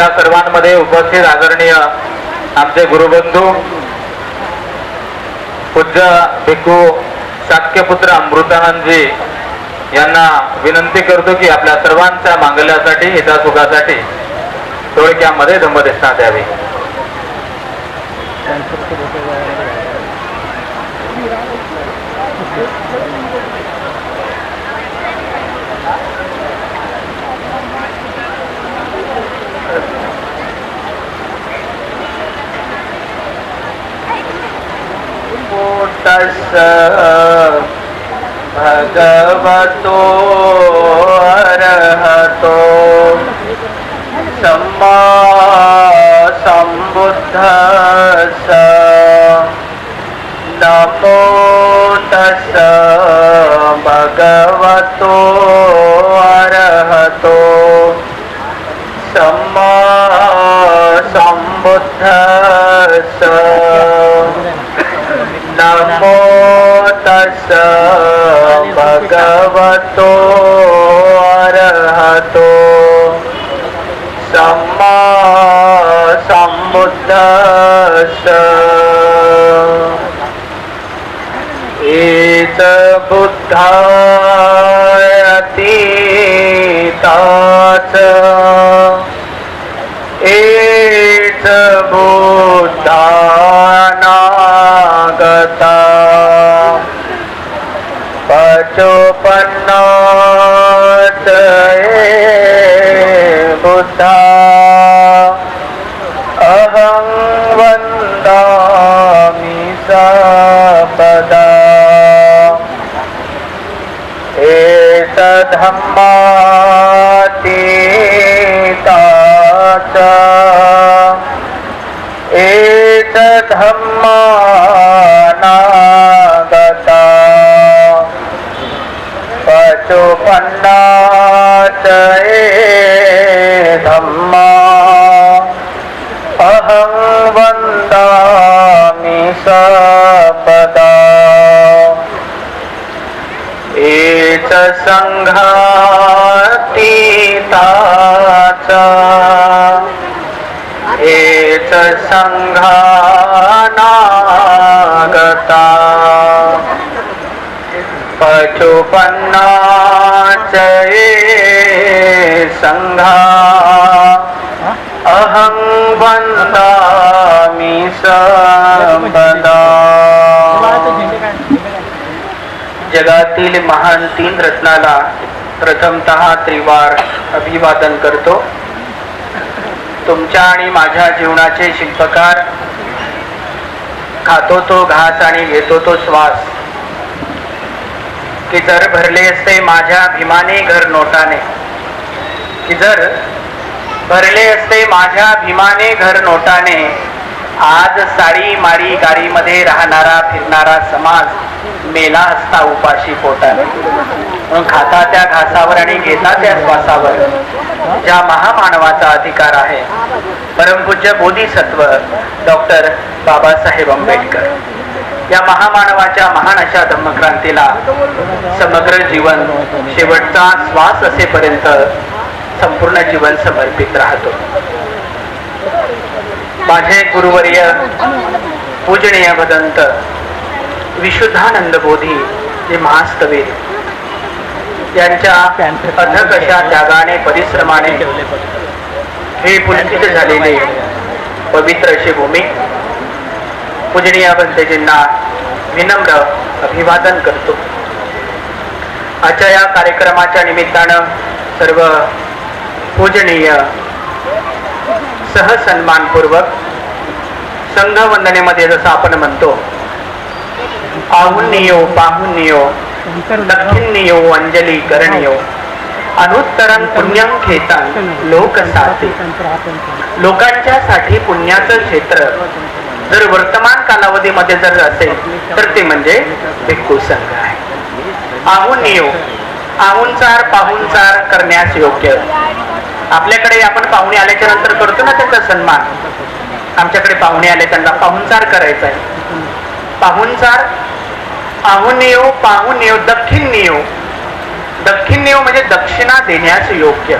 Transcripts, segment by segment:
आपल्या सर्वांमध्ये उपस्थित आदरणीय आमचे गुरुबंधू पूज्य भिक्खू शाक्यपुत्र अमृतानंदजी यांना विनंती करतो की आपल्या सर्वांच्या मांगल्यासाठी हितासुखासाठी थोडक्यामध्ये धम्मदेशना द्यावी. तस् भगवतो अरहतो। सम्मा सम्बुद्धस। नमो तस् भगवतो अरहतो। सम्मा सम्बुद्धस। नमो तस् भगवतो अर्हतो। सम्मा सम्बुद्धस एत चोपन्न ए बुद्धा अहं वन्दामि सपदा एतधम्मातीता एतद्धम्मा अहं वन्दामि सपदा। एच सङ्घातीता च। एच सङ्घानागता। पचोपन्ना च ये सङ्घा अहं वन्दामि सर्वदा जगातील महान तीन रत्नाला प्रथमतः त्रिवार अभिवादन करतो. तुमच्या आणि माझ्या जीवनाचे शिल्पकार खातो तो घास आणि घेतो तो श्वास. की जर भरले असते माझ्या भीमाने घर नोटाने की जर भरले असते माझ्या भीमाने घर नोटाने. आज साडी मारी गाडीमध्ये राहणारा फिरणारा समाज मेला असता उपाशी पोटाने. म्हणून खाता त्या घासावर आणि घेता त्या श्वासावर ज्या महामानवाचा अधिकार आहे. परमपूज्य बोधिसत्व डॉक्टर बाबासाहेब आंबेडकर. या महामानवाच्या महान अशा धम्मक्रांतीला समग्र जीवन शेवटचा श्वास असेपर्यंत संपूर्ण जीवन समर्पित राहतो. माझे गुरुवर्य पूजनीय भदंत विशुद्धानंद बोधी जे महास्तवीर. यांच्या अथक अशा त्यागाने परिश्रमाने हे पुलकित झालेले पवित्र अशी भूमी पूजनीय भंतेजींना विनम्र अभिवादन करतो. आजच्या या कार्यक्रमाच्या निमित्तानं सर्व पूजनीय सहसन्मानपूर्वक संघवंदनेमध्ये जसं आपण म्हणतो आहुनियो पाहुनियो दक्षिणियो अंजली करणियो अनुत्तरन पुण्यम खेतान लोक साथे लोकांच्या साठी पुण्याचं क्षेत्र जर वर्तमान कालावधीमध्ये जर असेल तर ते म्हणजे भिक्खू संघ आहे. आहुनियो आहुनचार पाहुणचार करण्यास योग्य. आपल्याकडे आपण पाहुणे आल्याच्यानंतर करतो ना त्याचा सन्मान? आमच्याकडे पाहुणे आले त्यांना पाहुणचार करायचा आहे. पाहुणचार पाहून येऊ पाहून येऊ दक्षिण येऊ दक्षिण येऊ म्हणजे दक्षिणा देण्यास योग्य.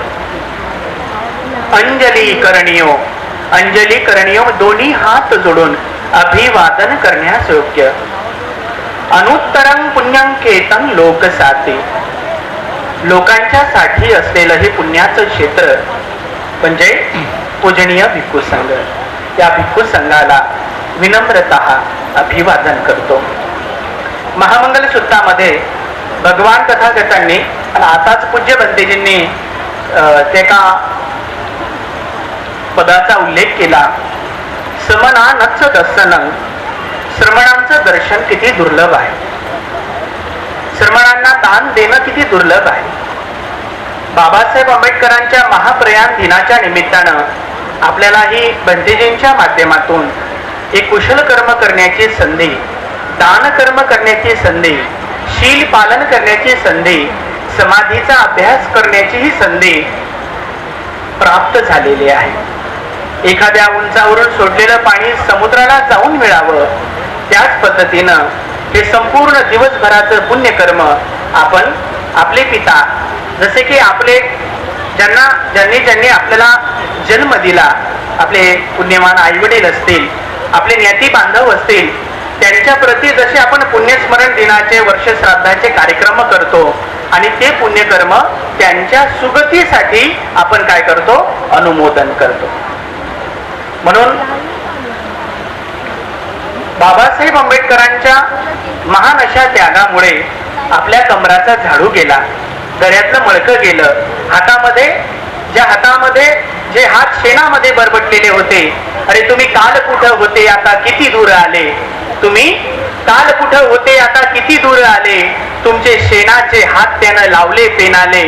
अंजली करणीय अंजली करणीय दोन्ही हात जोडून अभिवादन करण्यास योग्य. अनुत्तरं पुण्यं केतन लोकसाते. लोकांच्या साठी असलेलं हे पुण्याचं क्षेत्र म्हणजे पूजनीय भिक्खू संघ. या भिक्खू संघाला विनम्रता अभिवादन करतो. महामंगल सूत्रामध्ये भगवान तथागतांनी आणि आताच पूज्य बंतेजींनी अं, ते एका पदाचा उल्लेख केला समना नच दर्शनं. श्रमणांचं दर्शन किती दुर्लभ आहे. श्रमणांना दान देणं किती दुर्लभ आहे. बाबासाहेब आंबेडकरांच्या महाप्रयाण दिनाच्या निमित्तानं आपल्याला ही भंतेजींच्या माध्यमातून एक कुशल कर्म करण्याची संधी दान कर्म करण्याची संधी शील पालन करण्याची संधी समाधीचा अभ्यास करण्याची ही संधी प्राप्त झालेली आहे. एखाद्या उंचावरून सोडलेलं पाणी समुद्राला जाऊन मिळावं त्याच पद्धतीनं हे संपूर्ण दिवसभराचं पुण्यकर्म आपण आपले पिता जसे की आपले ज्यांना ज्यांनी ज्यांनी आपल्याला जन्म दिला आपले पुण्यमान आईवडील असतील आपले ज्ञाती बांधव असतील त्यांच्या प्रती जसे आपण पुण्यस्मरण दिनाचे वर्ष श्राद्धाचे कार्यक्रम करतो आणि ते पुण्यकर्म त्यांच्या सुगतीसाठी आपण काय करतो? अनुमोदन करतो. म्हणून बाबासाहेब आंबेडकरांच्या महान अशा त्यागामुळे आपल्या कमराचा झाडू गेला. गळ्यातलं मळकं गेलं. हातामध्ये ज्या हातामध्ये जे हात शेणामध्ये बरबटलेले होते अरे तुम्ही काल कुठं होते आता किती दूर आले? तुम्ही काल कुठं होते आता किती दूर आले? तुमचे शेणाचे हात त्यानं लावले पेनाले.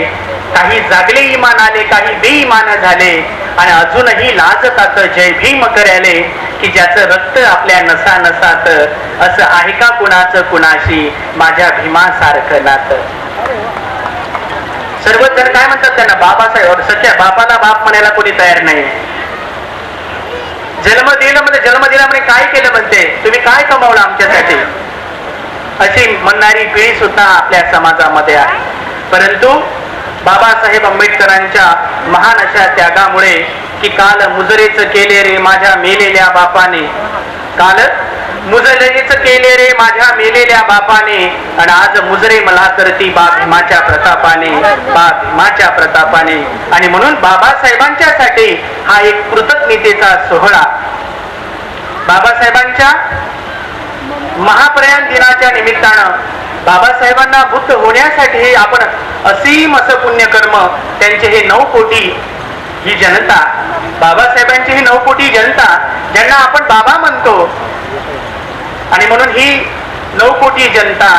काही जागले इमान आले काही बेईमान झाले. आणि अजूनही लाजतात जय भीम करायले की ज्याचं रक्त आपल्या नसा नसात. असं आहे का कुणाचं कुणाशी? माझ्या भीमासारखं नातं. सर्वच जण काय म्हणतात त्यांना बाबासाहेब सख्या बापाला बाप म्हणायला कोणी तयार नाही. जन्म दिला म्हणजे जन्म दिला म्हणजे काय केलं म्हणते? तुम्ही काय कमावलं आमच्यासाठी? अशी म्हणणारी पिढी सुद्धा आपल्या समाजामध्ये आहे. परंतु बाबासाहेब आंबेडकरांच्या महान अशा त्यागामुळे की काल मुजरेच केले रे माझ्या मेलेल्या बापाने. काल मुजरेच केले रे माझ्या मेलेल्या बापाने आणि आज मुजरे मला करती बाप भीमाच्या प्रतापाने बाप भीमाच्या प्रतापाने. आणि म्हणून बाबासाहेबांच्यासाठी हा एक कृतज्ञतेचा सोहळा. बाबासाहेबांच्या महाप्रयाण दिनाच्या निमित्तानं बाबासाहेबांना बुद्ध होण्यासाठी आपण असीम असं पुण्यकर्म त्यांचे हे नऊ कोटी ही जनता बाबासाहेबांची ही नऊ कोटी जनता ज्यांना आपण बाबा म्हणतो. आणि म्हणून ही नऊ कोटी जनता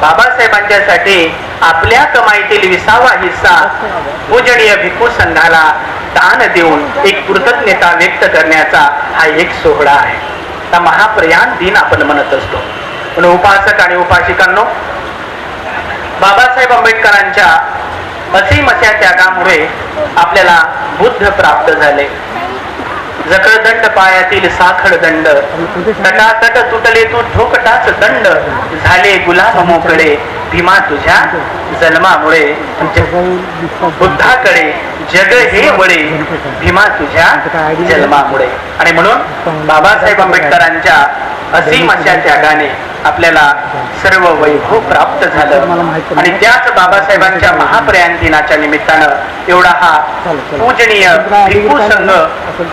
बाबासाहेबांच्यासाठी आपल्या कमाईतील विसावा हिस्सा पूजनीय भिक्खू संघाला दान देऊन एक कृतज्ञता व्यक्त करण्याचा हा एक सोहळा आहे. महाप्रयाण दिन आपण म्हणत असतो. उपासक आणि उपासिकांनो बाबासाहेब आंबेडकरांच्या असीम त्यागामुळे आपल्याला बुद्ध प्राप्त झाले. जकळदंड पायातील साखळ दंड तटातट तुटले तू ठोकटाच दंड झाले गुलाब मोकळे भीमा तुझ्या जन्मामुळे बुद्धाकडे जग हे वळे. भीमा तुझ्या जन्मामुळे. आणि म्हणून बाबासाहेब आंबेडकरांच्या असीम अशा त्यागाने आपल्याला सर्व वैभव प्राप्त झालं. आणि त्याच बाबासाहेबांच्या महाप्रयाण दिनाच्या निमित्तानं एवढा हा पूजनीय भिक्खू संघ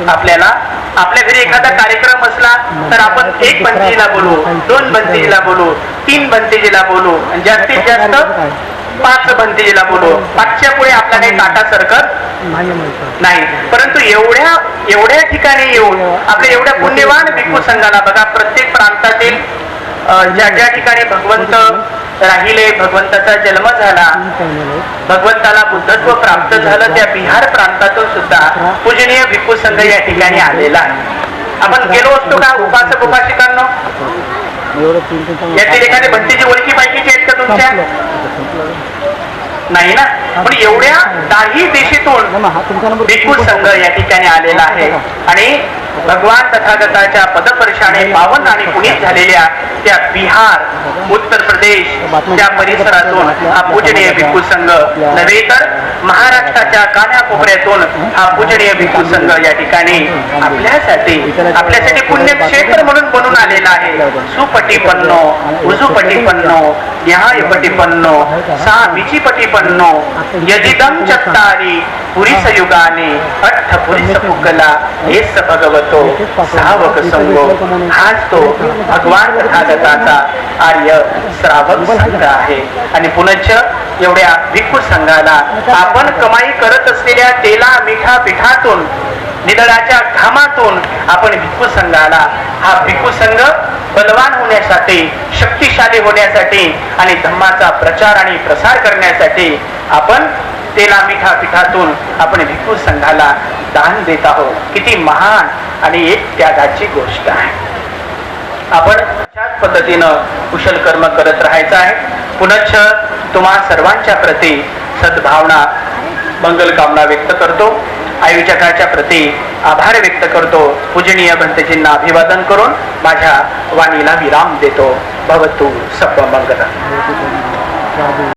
आपल्याला आपल्या घरी एखादा कार्यक्रम असला तर आपण एक बंतीला बोलू दोन बंतीला बोलू तीन बंतीजीला बोलू. आणि जास्तीत जास्त पाच बंतीजीला बोलू पाचच्या पुढे आपला काही काटा सरकत नाही परंतु एवढ्या एवढ्या ठिकाणी येऊन आपल्या एवढ्या पुण्यवान भिक्खू संघाला बघा प्रत्येक प्रांतातील ज्या ज्या ठिकाणी भगवंत राहिले भगवंताचा जन्म झाला भगवंताला बुद्धत्व प्राप्त झालं त्या बिहार प्रांतातून सुद्धा पूजनीय भिक्खू संघ या ठिकाणी आलेला आहे. आपण गेलो असतो का उपासक उपासिकांनो? यातील एखादी भंतीची ओळखी पाहिजेची आहेत का तुमच्या? नाही ना? पण एवढ्या दाही देशातून भिक्खू संघ या ठिकाणी आलेला आहे. आणि भगवान तथागताच्या पदपर्शाने पावन आणि पुनीत झालेल्या त्या बिहार उत्तर प्रदेश त्या परिसरातून हा पूजनीय भिक्खू संघ नव्हे तर महाराष्ट्राच्या कानाकोपऱ्यातून हा पूजनीय भिक्खू संघ या ठिकाणी आपल्यासाठी आपल्यासाठी पुण्यक्षेत्र म्हणून बनून आलेला आहे. सुपटीपन्नो सा न्यायपटीपन्नो सामिचीपटीपन्नो यदिदं चत्तारी पुरीस युगाने अठ्ठ पुरीस पुकला येस भगवतो सावक संगो। हाच तो भगवान तथागताचा आर्य श्रावक संघ आहे. आणि पुनश्च एवढ्या भिक्खू संघाला आपण कमाई करत असलेल्या तेला मिठा पिठातून निदळाच्या घामातून आपण भिक्खू संघाला हा भिक्खू संघ बलवान होण्यासाठी शक्तिशाली होण्यासाठी आणि धम्माचा प्रचार आणि प्रसार करण्यासाठी आपण तेला मिठा पिठातून आपण भिक्खू संघाला दान देत आहोत. किती महान आणि एक त्यागाची गोष्ट आहे. आपण अशाच पद्धतीनं कुशल कर्म करत राहायचं आहे. पुनश्च तुम्हा सर्वांच्या प्रती सद्भावना मंगल कामना व्यक्त करतो. आयोजकाच्या प्रती आभार व्यक्त करतो. पूजनीय भंतेजींना अभिवादन करून माझ्या वाणीला विराम देतो. भवतु सप मंगल